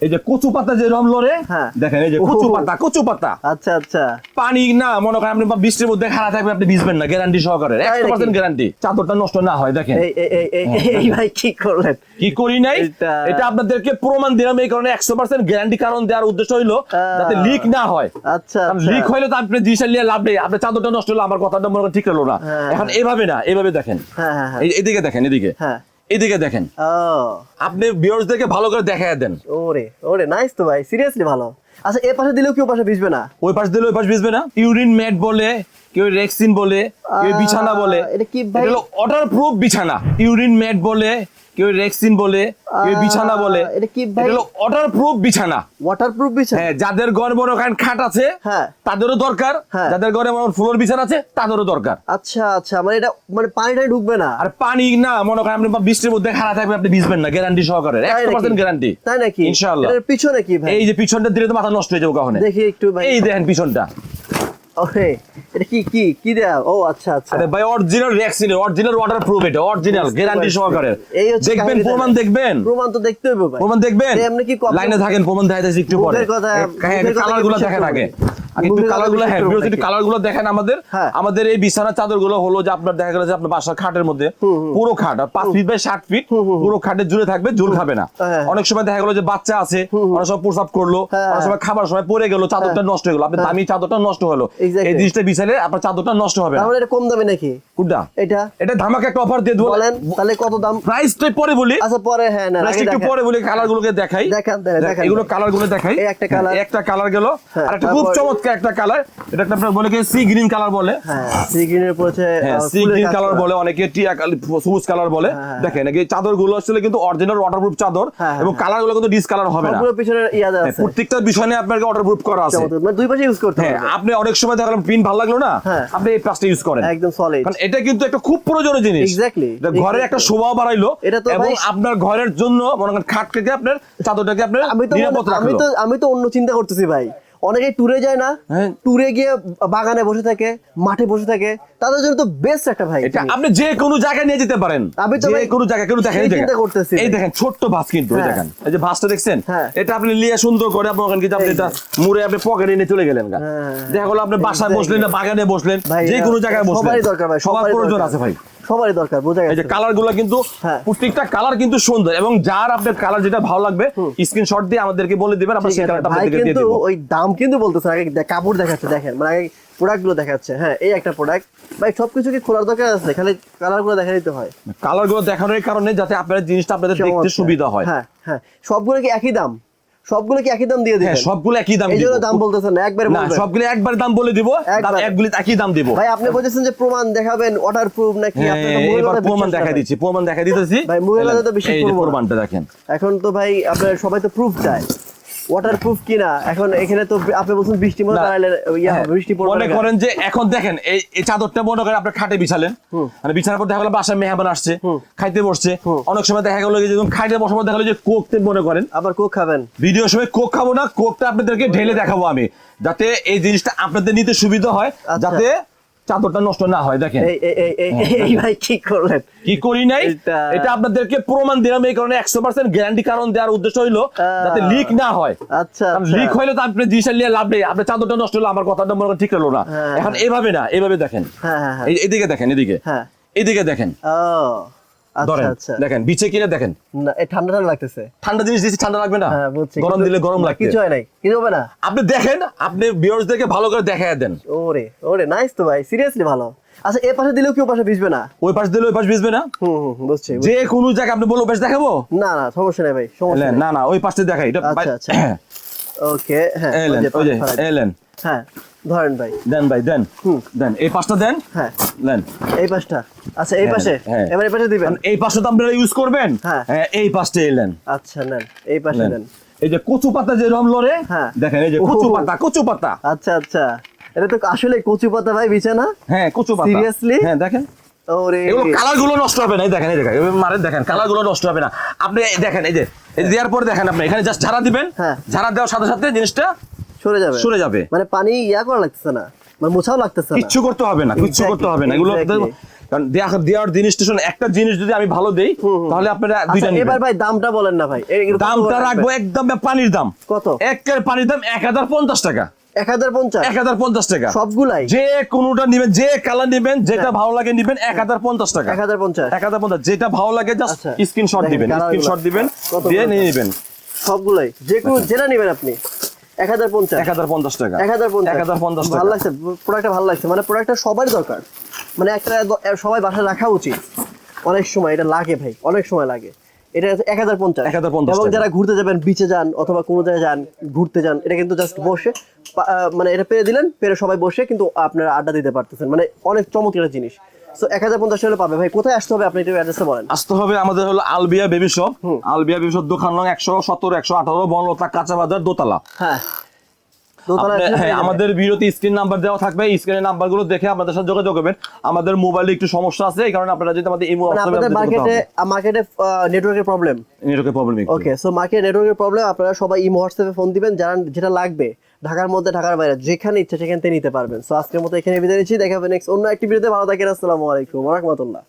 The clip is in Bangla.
এই যে কচু পাতা যে রম লড়ে হ্যাঁ। দেখেন এই যে কচু পাতা কচু পাতা। আচ্ছা আচ্ছা। পানি না মনে করেন আপনি বৃষ্টির মধ্যে খাড়া থাকবে আপনি ভিজবেন না গ্যারান্টি সহকারে। একশো পার্সেন্ট গ্যারান্টি চাদরটা নষ্ট না হয় দেখেন। এই ভাই কি করলেন? কি করি নাই? এটা- আপনাদেরকে প্রমাণ দিলাম এই কারণে একশো পার্সেন্ট গ্যারান্টি কারণ দেওয়ার উদ্দেশ্য হইল যাতে লিক না হয়। আচ্ছা আচ্ছা। লিক হইলে তো আপনি জিনিসটা নিয়ে লাভ নেই। আপনার চাদরটা নষ্ট হলো আমার কথাটা মনে করেন ঠিক হলো না। হ্যাঁ, এখন এভাবে না এভাবে দেখেন। হ্যাঁ এদিকে দেখেন এদিকে। হ্যাঁ। এদিকে দেখেন। আপনি ভিউয়ার্সদেরকে ভালো করে দেখায় দেন। ওরে ওরে নাইস তো ভাই সিরিয়াসলি ভালো। আচ্ছা এ পাশে দিলেও কি ও পাশে ভিজবে না? ওই পাশ দিলে ওই পাশে ভিজবে না। ইউরিন ম্যাট বলে কেউ রেক্সিন বলে কেউ বিছানা বলে। এটা কি ভাই? হলো ওয়াটার প্রুফ বিছানা। ইউরিন ম্যাট বলে কেউ রেক্সিন বলে কেউ বিছানা বলে এটা কি ভাই? হলো বিছানা। ওয়াটারপ্রুফ বিছানা? হ্যাঁ যাদের ঘরে মনে করেন খাট আছে হ্যাঁ। তাদেরও দরকার। হ্যাঁ। যাদের ঘরে মনে ফ্লোর বিছানা আছে তাদেরও দরকার। আচ্ছা আচ্ছা মানে এটা মানে পানিটাই ঢুকবে না? আর পানি না মনে করেন আপনি বৃষ্টির মধ্যে খাড়া থাকবে আপনি ভিজবেন না গ্যারান্টি সহকারে তাই একশো নাকি? পার্সেন্ট গ্যারান্টি তাই নাকি? ইনশাআল্লাহ। এটার পিছনে কি ভাই? এই যে পিছনটা দিলে তো মাথা নষ্ট হয়ে যাবে কখনো দেখি একটু ভাই। এই দেখেন পিছনটা। ওরে এটা কি কি কি দেয়া? ও আচ্ছা আচ্ছা। আরে ভাই original vaccine original waterproof এটা অরিজিনাল গ্যারান্টি সহকারে। এই হচ্ছে দেখবেন প্রমাণ দেখবেন। প্রমাণ তো দেখতে হবে ভাই। প্রমাণ দেখবেন। এমনি কি লাইনে থাকেন প্রমাণ দেখাইতেছি একটু পরে। মুখের কথা- মুখের কথা কালারগুলো বিশ্বাস দেখেন আগে। আগে একটু মুখের কথা কালারগুলো বিশ্বাস হ্যাঁ করব ভিউয়ার্স একটু নাকি? কালারগুলো দেখেন আমাদের। আমাদের এই বিছানা চাদর হলো যে আপনার দেখা গেল যে আপনার বাসার খাটের মধ্যে পুরো খাট আর পাঁচ ফিট বাই ষাট ফিট পুরো খাটের জুড়ে থাকবে জুল খাবে না। অনেক সময় দেখা গেল যে বাচ্চা আছে অনেক সময় প্রসাব করল হ্যাঁ। অনেক সময় খাবার সময় পড়ে গেল চাদরটা নষ্ট হয়ে গেল। আপনার দামি চাদরটা নষ্ট হলো। এই জিনিসটা বিছালে আপনার চাদরটা নষ্ট হবে না। এটা কম দামে নাকি? কোনটা? এটা? এটা ধামাকা একটা অফার দিয়ে দেবো। তাহলে কত দাম? প্রাইসটা পরে বলি। আচ্ছা পরে হ্যাঁ না প্রাইসটা একটু পরে বলি কালার গুলোকে দেখাই। দেখান। এগুলো কালারগুলো দেখাই। একটা colour। হ্যাঁ, একটা কালার গেল। আর একটা খুব তারপর- চমৎকার একটা কালার এটা আপনার বলে কি সি গ্রিন কালার বলে? হ্যাঁ সি হ্যাঁ সি গ্রিন কালার বলে অনেকে টিয়া সবুজ কালার বলে। হ্যাঁ, দেখেন এই চাদরগুলো আসলে কিন্তু অরিজিনাল ওয়াটারপ্রুফ চাদর হ্যাঁ, এবং হ্যাঁ। কালারগুলো কিন্তু ডিসকালার হবে না। সবগুলোর পিছনে ইয়া হ্যাঁ, আছে। প্রত্যেকটা বিষয় নিয়ে আপনাকে ওয়াটারপ্রুফ করা আছে। মানে দুই পাশে ইউজ করতে হ্যাঁ হবে। আপনি অনেক সময় দেখলাম প্রিন্ট ভালো লাগল না? হ্যাঁ। আপনি এই প্লাসটা ইউজ করেন। একদম সলিড কারণ এটা কিন্তু একটা খুব প্রয়োজনীয় জিনিস। এটা ঘরের একটা শোভা বাড়াইলো এটা তো এবং আপনার ঘরের জন্য মনে করেন খাট থেকে আপনার চাদরটাকে আপনার নিরাপদ আমি তো আমি তো অন্য চিন্তা করতেছি ভাই। অনেকে ট্যুরে যায় না হ্যাঁ। ট্যুরে গিয়ে বাগানে বসে থাকে মাঠে বসে থাকে তাদের জন্য তো বেস্ট একটা ভাই এটা আপনি যে কোনো জায়গায় নিয়ে যেতে পারেন। আমি তো যে কোনো জায়গায় কেন সেই চিন্তা করতেছি। এই দেখেন ছোট্ট ভাস কিন্তু এই হ্যাঁ। দেখেন। এই যে ভাসটা দেখছেন? হ্যাঁ। এটা আপনি নিয়ে সুন্দর করে আপনি ওখানে কিন্তু আপনি এটা মুড়ে আপনি পকেটে নিয়ে চলে গেলেন। হ্যাঁ। দেখা গেলো আপনি বাসায় বসলেন না বাগানে বসলেন ভাই, যে কোনো জায়গায় বসলেন। সবারই দরকার ভাই সবার প্রয়োজন আছে ভাই। সবারই দরকার বোঝা এই যে গেছে। কালারগুলো কিন্তু হ্যাঁ। প্রত্যেকটা কালার কিন্তু সুন্দর এবং যার আপনার কালার যেটা ভালো লাগবে স্ক্রিনশট দিয়ে আমাদেরকে বলে দিবেন আমরা সেই কালারটা আপনাদেরকে দিয়ে কিন্তু ওই দাম কিন্তু বলতেছে আগে কাপড় দেখাচ্ছে দেখেন মানে আগে প্রোডাক্টগুলো দেখাচ্ছে। হ্যাঁ এই একটা প্রোডাক্ট ভাই সবকিছু কি খোলার দরকার আছে? খালি কালারগুলো দেখা দিতে হয়। কালারগুলো দেখানোর কারণে যাতে আপনার জিনিসটা আপনাদের দেখতে সুবিধা হয়। হ্যাঁ হ্যাঁ। সবগুলো কি একই দাম? সবগুলো কি একই দাম দিয়ে হ্যাঁ দিবেন সবগুলো একই দাম এই জন্য দাম বলতেছেন না একবার না সবগুলো একবার দাম বলে দিব। একগুলি একই দাম দিব। ভাই আপনি বলেছেন যে প্রমাণ দেখাবেন ওয়াটার প্রুফ নাকি? হ্যাঁ, আপনি এবার প্রমাণ দেখা দিচ্ছি প্রমাণ দেখা দিতেছি। ভাই, কথা তো না। প্রমাণটা দেখেন। এখন তো ভাই আপনার সবাই তো প্রুফ চায় কিনা? এখন এখানে তো আপনি বলছেন বৃষ্টি মতো না, দাঁড়ালে ইয়া হ্যাঁ, বৃষ্টি পড়বে মনে করেন যে এখন দেখেন এই চাদরটা মনে করেন আপনার খাটে বিছালেন। মানে বিছানার পর দেখা গেলো বাসায় মেহমান আসছে খাইতে বসছে। অনেক সময় দেখা গেলো যে যখন খাইতে বসার পর দেখা গেলো যে কোকতে মনে করেন। আবার কোক খাবেন? ভিডিওর সময় কোক খাব না কোকটা আপনাদেরকে ঢেলে দেখাবো আমি। যাতে এই জিনিসটা আপনাদের নিতে সুবিধা হয় আচ্ছা। যাতে চাদরটা নষ্ট না হয় দেখেন। এই এই ভাই কি করলেন? কি করি নাই? এটা- আপনাদেরকে প্রমাণ দিলাম এই কারণে একশো পার্সেন্ট গ্যারান্টি কারণ দেওয়ার উদ্দেশ্য হইল যাতে লিক না হয়। আচ্ছা আচ্ছা। লিক হইলে তো আপনি জিনিসটা নিয়ে লাভ নেই। আপনার চাদরটা নষ্ট হলো আমার কথাটা মনে ঠিক হলো না। হ্যাঁ, এখন এভাবে না এভাবে দেখেন। হ্যাঁ হ্যাঁ হ্যাঁ। এদিকে দেখেন এদিকে। হ্যাঁ। এদিকে দেখেন। ও। আচ্ছা ধরেন আচ্ছা। দেখেন বিচে কিনে দেখেন। না ঠান্ডা ঠান্ডা লাগতেছে। ঠান্ডা জিনিস দিচ্ছি ঠান্ডা লাগবে না। হ্যাঁ গরম দিলে গরম লাগবে। কিছু হয় নাই কিছু হবে না। আপনি দেখেন আপনি ভিউয়ার্সদেরকে ভালো করে দেখায় দেন। ওরে ওরে নাইস তো ভাই সিরিয়াসলি ভালো। আচ্ছা এ পাশে দিলেও কি ও পাশে ভিজবে না? ওই পাশ দিলে ওই পাশ ভিজবে না? হুম হুম হুম, বুঝছি যে কোনো জায়গায় আপনি বলো পাশ দেখাবো? না না সমস্যা নেই ভাই সমস্যা না না ওই পাশে দেখাই এটা আচ্ছা, আচ্ছা। ওকে হ্যাঁ এলেন ওই যে এলেন। হ্যাঁ ধরেন ভাই। দেন ভাই দেন। দেন এই পাশটা দেন? হ্যাঁ। দেন এই পাশটা। আচ্ছা এই পাশে। এবার এই পাশে দিবেন। এই পাশটা তো আপনারা ইউজ করবেন? হ্যাঁ। এই পাশটা এলেন আচ্ছা নেন। এই পাশে নেন। এই যে কচু পাতা যে রম লড়ে হ্যাঁ। দেখেন এই যে কচু পাতা কচু পাতা। আচ্ছা আচ্ছা। এটা তো আসলে কচু পাতা ভাই বিছানা? হ্যাঁ কচু পাতা? হ্যাঁ দেখেন। ওরে। এগুলো কালারগুলো নষ্ট হবে না দেখেন এই দেখেন। এভাবে মারেন দেখেন কালারগুলো নষ্ট হবে না। আপনি দেখেন এই যে দেওয়ার পর দেখেন আপনি এখানে জাস্ট ঝাড়া দিবেন। হ্যাঁ। ঝাড়া দেওয়ার সাথে সাথে জিনিসটা সরে যাবে। সরে যাবে। মানে পানি ইয়া করা লাগতেছে না। মানে মোছাও লাগতেছে না। কিচ্ছু করতে হবে না কিচ্ছু করতে হবে না। এগুলো কারণ দেওয়ার জিনিস স্টেশন একটা জিনিস যদি আমি ভালো দেই তাহলে আপনারা দুইটা আচ্ছা নেবেন। এবার ভাই দামটা বলেন না ভাই। দামটা রাখব একদম পানির দাম। কত? একের পানির দাম এক হাজার পঞ্চাশ টাকা। এক হাজার পঞ্চাশ? এক হাজার পঞ্চাশ টাকা। সবগুলাই? যে কোনোটা নিবেন যে কালার নিবেন যেটা ভালো লাগে নিবেন এক হাজার পঞ্চাশ টাকা। এক হাজার পঞ্চাশ। এক হাজার পঞ্চাশ। যেটা ভালো লাগে জাস্ট আচ্ছা। স্ক্রিনশট দিবেন স্ক্রিনশট দিবেন দিয়ে নিয়ে নেবেন। সবগুলাই। যে কোনো যেটা নেবেন আপনি। এক হাজার পঞ্চাশ। এক হাজার পঞ্চাশ টাকা। এক হাজার পঞ্চাশ। এক হাজার পঞ্চাশ ভালো লাগছে প্রোডাক্টটা ভালো লাগছে। মানে প্রোডাক্টটা সবারই দরকার। মানে একটা সবাই বাসায় রাখা উচিত। অনেক সময় এটা লাগে ভাই অনেক সময় লাগে। এটা এক হাজার পঞ্চাশ। 1050 এবং যারা ঘুরতে যাবেন বিচে যান অথবা কোনো জায়গায় যান ঘুরতে যান এটা কিন্তু জাস্ট বসে মানে এটা পেরে দিলেন পেরে সবাই বসে কিন্তু আপনারা আড্ডা দিতে পারতেছেন। মানে অনেক চমৎকার জিনিস। সো এক হাজার পঞ্চাশ হলে পাবে। ভাই কোথায় আসতে হবে আপনি একটু অ্যাড্রেসটা বলেন। আসতে হবে আমাদের হলো Albia baby shop Albia baby shop দোকান নং একশো সতেরো একশো আঠারো বনলতা কাঁচা বাজার দোতলা। হ্যাঁ। হ্যাঁ আমাদের বিরতি স্ক্রিন নাম্বার দেওয়া থাকবে স্ক্রিনের নাম্বারগুলো দেখে আপনাদের সাথে যোগাযোগ করবেন। আমাদের মোবাইলে একটু সমস্যা আছে এই কারণে আপনারা যদি আমাদের এই মানে আপনাদের মার্কেটে মার্কেটে নেটওয়ার্কের প্রবলেম নেটওয়ার্কের প্রবলেম ওকে সো মার্কেট নেটওয়ার্কের প্রবলেম আপনারা সবাই ইমো হোয়াটসঅ্যাপে ফোন দিবেন যারা যেটা লাগবে। ঢাকার মধ্যে, ঢাকার বাইরে, যেখানে ইচ্ছা সেখান থেকে নিতে পারবেন। সো আজকের মতো এখানে বিদায় নিচ্ছি। দেখা হবে নেক্সট অন্য একটি ভিডিওতে। ভালো থাকেন, আসসালামু আলাইকুম। রহমতুল্লাহ।